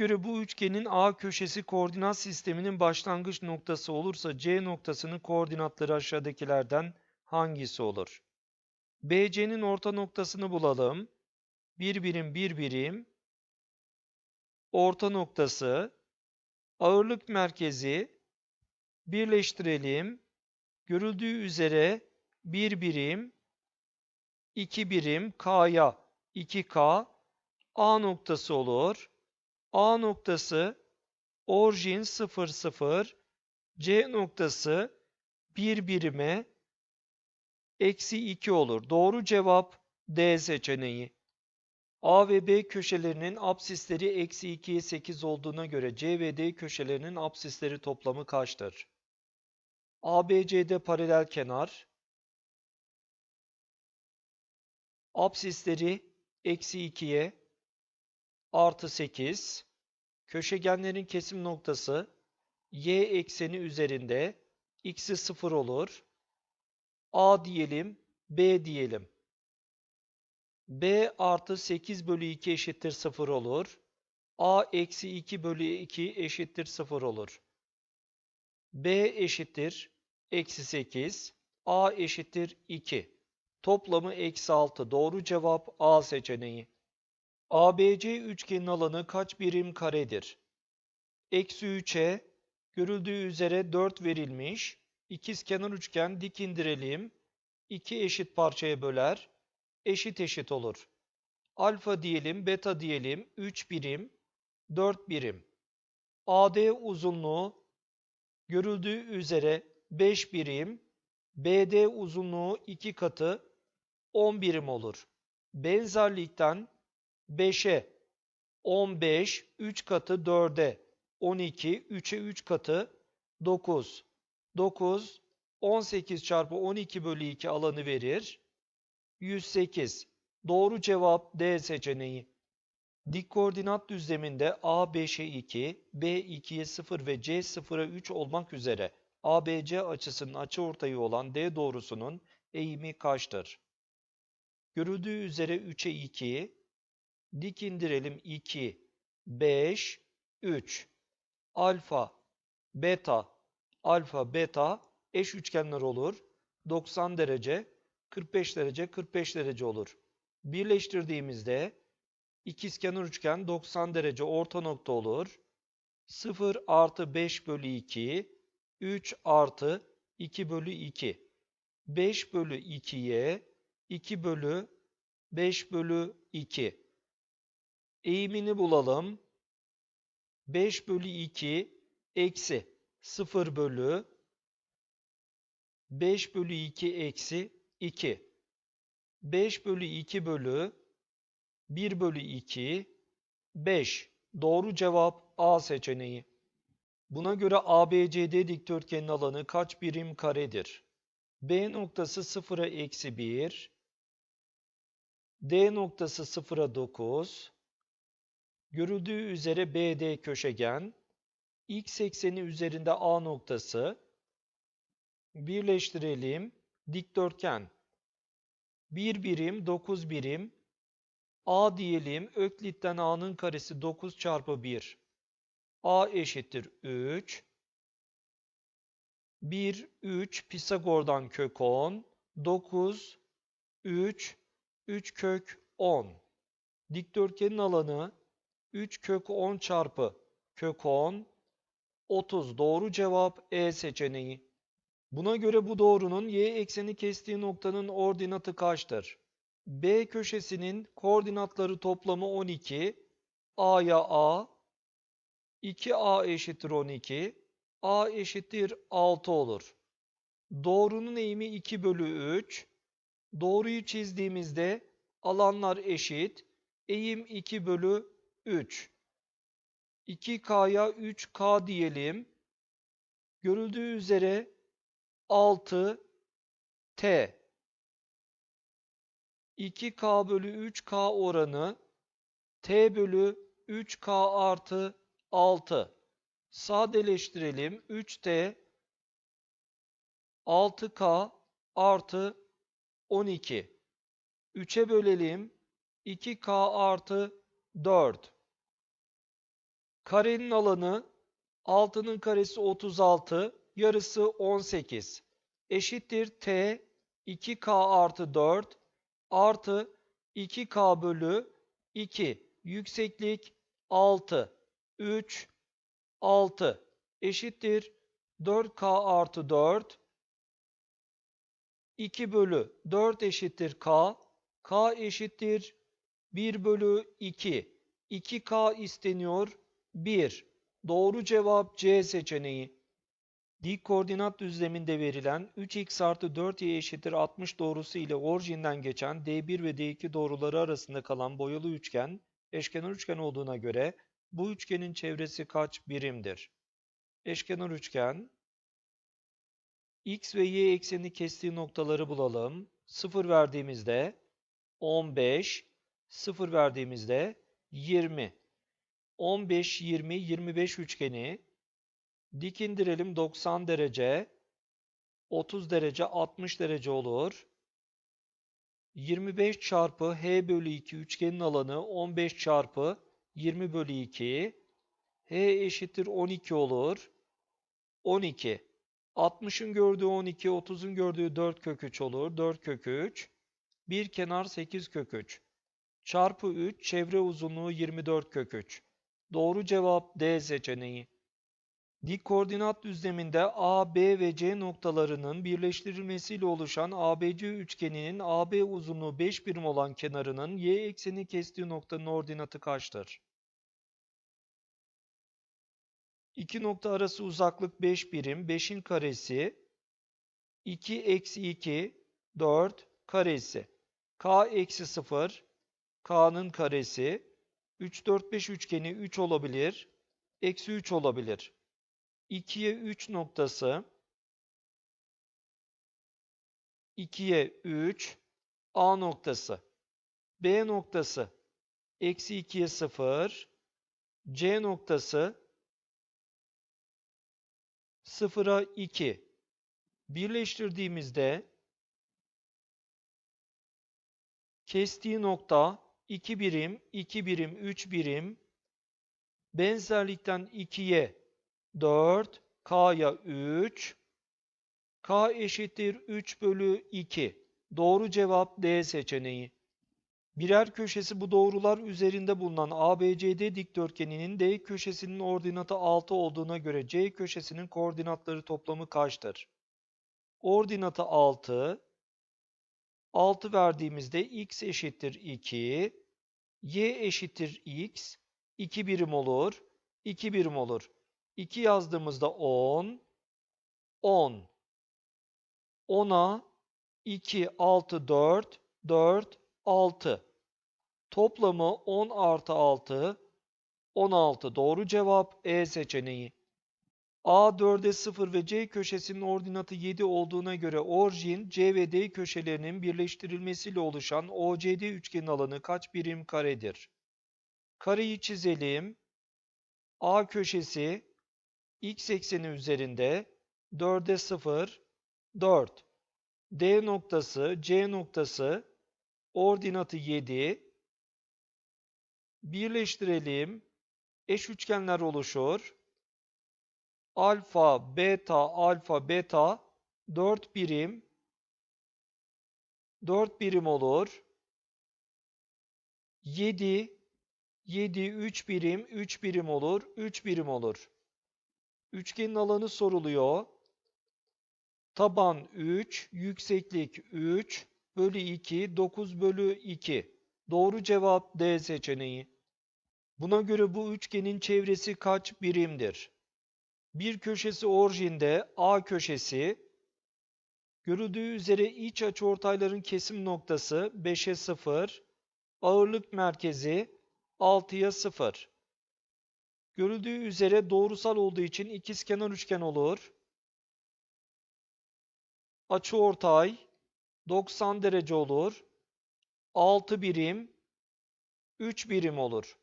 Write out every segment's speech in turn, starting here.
göre bu üçgenin A köşesi koordinat sisteminin başlangıç noktası olursa C noktasının koordinatları aşağıdakilerden hangisi olur? BC'nin orta noktasını bulalım. Bir birim bir birim. Orta noktası. Ağırlık merkezi. Birleştirelim. Görüldüğü üzere bir birim, iki birim K'ya 2K A noktası olur. A noktası orijin 0 0 C noktası 1 birime eksi 2 olur. Doğru cevap D seçeneği. A ve B köşelerinin apsisleri eksi 2'ye 8 olduğuna göre C ve D köşelerinin apsisleri toplamı kaçtır? ABCD paralel kenar. Apsisleri eksi 2'ye artı 8. Köşegenlerin kesim noktası y ekseni üzerinde x'i 0 olur. A diyelim, B diyelim. B artı 8 bölü 2 eşittir 0 olur. A eksi 2 bölü 2 eşittir 0 olur. B eşittir eksi 8. A eşittir 2. Toplamı eksi 6. Doğru cevap A seçeneği. ABC üçgenin alanı kaç birim karedir? Eksi 3'e görüldüğü üzere 4 verilmiş. İkizkenar üçgen dik indirelim. 2 eşit parçaya böler. Eşit eşit olur. Alfa diyelim, beta diyelim. 3 birim, 4 birim. AD uzunluğu görüldüğü üzere 5 birim. BD uzunluğu 2 katı 10 birim olur. Benzerlikten 5'e 15, 3 katı 4'e 12, 3'e 3 katı 9. 9, 18 çarpı 12 bölü 2 alanı verir. 108. Doğru cevap D seçeneği. Dik koordinat düzleminde A 5'e 2, B 2'ye 0 ve C 0'a 3 olmak üzere ABC açısının açıortayı olan D doğrusunun eğimi kaçtır? Görüldüğü üzere 3'e 2, dik indirelim 2, 5, 3. Alfa, beta, alfa, beta eş üçgenler olur. 90 derece, 45 derece, 45 derece olur. Birleştirdiğimizde ikizkenar üçgen 90 derece orta nokta olur. 0 artı 5 bölü 2, 3 artı 2 bölü 2. 5 bölü 2'ye 2 bölü 5 bölü 2. Eğimini bulalım. 5 bölü 2 eksi 0 bölü 5 bölü 2 eksi 2. 5 bölü 2 bölü 1 bölü 2 5. Doğru cevap A seçeneği. Buna göre ABCD dikdörtgenin alanı kaç birim karedir? B noktası 0'a eksi 1, D noktası 0'a 9, görüldüğü üzere BD köşegen, x ekseni üzerinde A noktası, birleştirelim, dikdörtgen, 1 birim, 9 birim, A diyelim, Öklit'ten A'nın karesi 9 çarpı 1, A eşittir 3, 1, 3, Pisagor'dan kök 10, 9, 3, 3 kök 10. Dikdörtgenin alanı 3 kök 10 çarpı kök 10, 30. Doğru cevap E seçeneği. Buna göre bu doğrunun y ekseni kestiği noktanın ordinatı kaçtır? B köşesinin koordinatları toplamı 12, A'ya A, 2A eşittir 12, A eşittir 6 olur. Doğrunun eğimi 2 bölü 3. Doğruyu çizdiğimizde alanlar eşit. Eğim 2 bölü 3. 2K'ya 3K diyelim. Görüldüğü üzere 6 T. 2K bölü 3K oranı T bölü 3K artı 6. Sadeleştirelim. 3T 6K artı 12. 3'e bölelim. 2K artı 4. Karenin alanı 6'nın karesi 36, yarısı 18. Eşittir t 2k artı 4 artı 2k bölü 2. Yükseklik 6, 3, 6 eşittir 4k artı 4 2 bölü 4 eşittir k. k eşittir 1 bölü 2. 2k isteniyor 1. Doğru cevap C seçeneği. Dik koordinat düzleminde verilen 3x artı 4y eşittir 60 doğrusu ile orijinden geçen D1 ve D2 doğruları arasında kalan boyalı üçgen eşkenar üçgen olduğuna göre bu üçgenin çevresi kaç birimdir? Eşkenar üçgen x ve y eksenini kestiği noktaları bulalım. 0 verdiğimizde 15, 0 verdiğimizde 20. 15, 20, 25 üçgeni dik indirelim 90 derece, 30 derece, 60 derece olur. 25 çarpı h bölü 2 üçgenin alanı 15 çarpı 20 bölü 2. h eşittir 12 olur. 12. 60'ın gördüğü 12, 30'un gördüğü 4 kök 3 olur. 4 kök 3. Bir kenar 8 kök 3. Çarpı 3, çevre uzunluğu 24 kök 3. Doğru cevap D seçeneği. Dik koordinat düzleminde A, B ve C noktalarının birleştirilmesiyle oluşan ABC üçgeninin AB uzunluğu 5 birim olan kenarının y ekseni kestiği noktanın ordinatı kaçtır? İki nokta arası uzaklık 5 birim, 5'in karesi 2 eksi 2, 4 karesi. K eksi 0, K'nın karesi 3, 4, 5 üçgeni 3 olabilir, eksi 3 olabilir. 2'ye 3 noktası 2'ye 3 A noktası. B noktası eksi 2'ye 0 C noktası 0'a 2 birleştirdiğimizde kestiği nokta 2 birim, 2 birim, 3 birim benzerlikten 2'ye 4, K'ya 3, K eşittir 3 bölü 2. Doğru cevap D seçeneği. Birer köşesi bu doğrular üzerinde bulunan ABCD dikdörtgeninin D köşesinin ordinatı 6 olduğuna göre C köşesinin koordinatları toplamı kaçtır? Ordinatı 6. 6 verdiğimizde x eşittir 2, y eşittir x, 2 birim olur, 2 birim olur. 2 yazdığımızda 10, 10. 10'a 2, 6, 4, 4, 6. Toplamı 10 artı 6, 16. Doğru cevap E seçeneği. A 4'e 0 ve C köşesinin ordinatı 7 olduğuna göre orijin C ve D köşelerinin birleştirilmesiyle oluşan OCD üçgenin alanı kaç birim karedir? Kareyi çizelim. A köşesi x ekseni üzerinde 4'e 0, 4. D noktası, C noktası ordinatı 7. Birleştirelim. Eş üçgenler oluşur. Alfa, beta, alfa, beta 4 birim 4 birim olur. 7 7 3 birim 3 birim olur. 3 birim olur. Üçgenin alanı soruluyor. Taban 3, yükseklik 3 bölü 2, 9 bölü 2. Doğru cevap D seçeneği. Buna göre bu üçgenin çevresi kaç birimdir? Bir köşesi orijinde A köşesi. Görüldüğü üzere iç açıortayların kesim noktası 5'e 0. Ağırlık merkezi 6'ya 0. Görüldüğü üzere doğrusal olduğu için ikizkenar üçgen olur. Açıortay 90 derece olur. 6 birim 3 birim olur.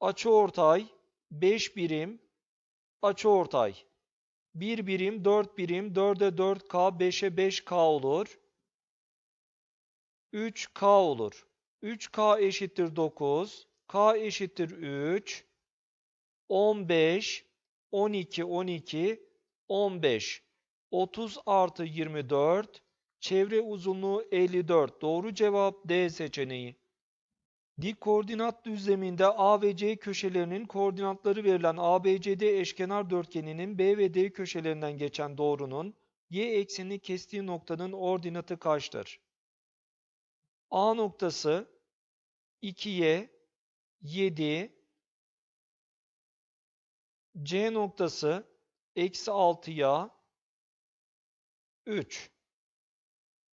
Açıortay 5 birim açıortay 1 birim 4 birim 4'e 4K 5'e 5K olur. 3K olur. 3K eşittir 9. K eşittir 3, 15, 12, 12, 15. 30 artı 24, çevre uzunluğu 54. Doğru cevap D seçeneği. Dik koordinat düzleminde A ve C köşelerinin koordinatları verilen ABCD eşkenar dörtgeninin B ve D köşelerinden geçen doğrunun y eksenini kestiği noktanın ordinatı kaçtır? A noktası 2y 7 C noktası eksi 6'ya 3.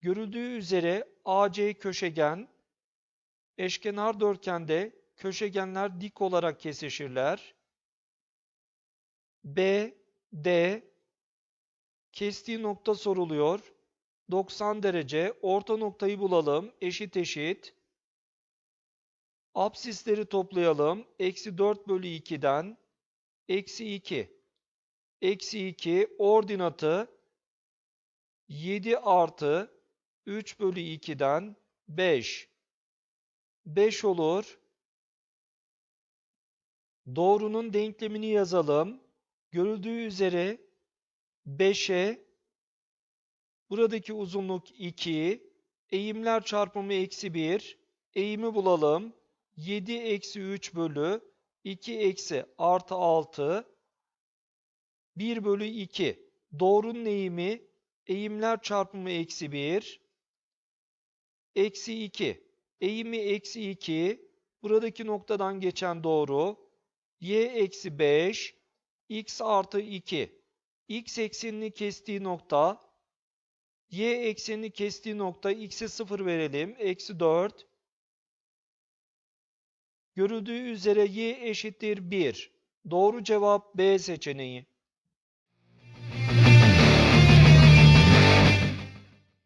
Görüldüğü üzere AC köşegen eşkenar dörtgende köşegenler dik olarak kesişirler. B, D kestiği nokta soruluyor. 90 derece. Orta noktayı bulalım. Eşit eşit. Absisleri toplayalım. Eksi 4 bölü 2'den eksi 2. Eksi 2 ordinatı 7 artı 3 bölü 2'den 5. 5 olur. Doğrunun denklemini yazalım. Görüldüğü üzere 5'e buradaki uzunluk 2, eğimler çarpımı eksi 1, eğimi bulalım. 7 eksi 3 bölü 2 eksi artı 6, 1 bölü 2. Doğrunun eğimi eğimler çarpımı eksi 1, eksi 2. Eğimi eksi 2, buradaki noktadan geçen doğru, y eksi 5, x artı 2. x eksenini kestiği nokta, y eksenini kestiği nokta x'e 0 verelim. Eksi 4. Görüldüğü üzere y eşittir 1. Doğru cevap B seçeneği.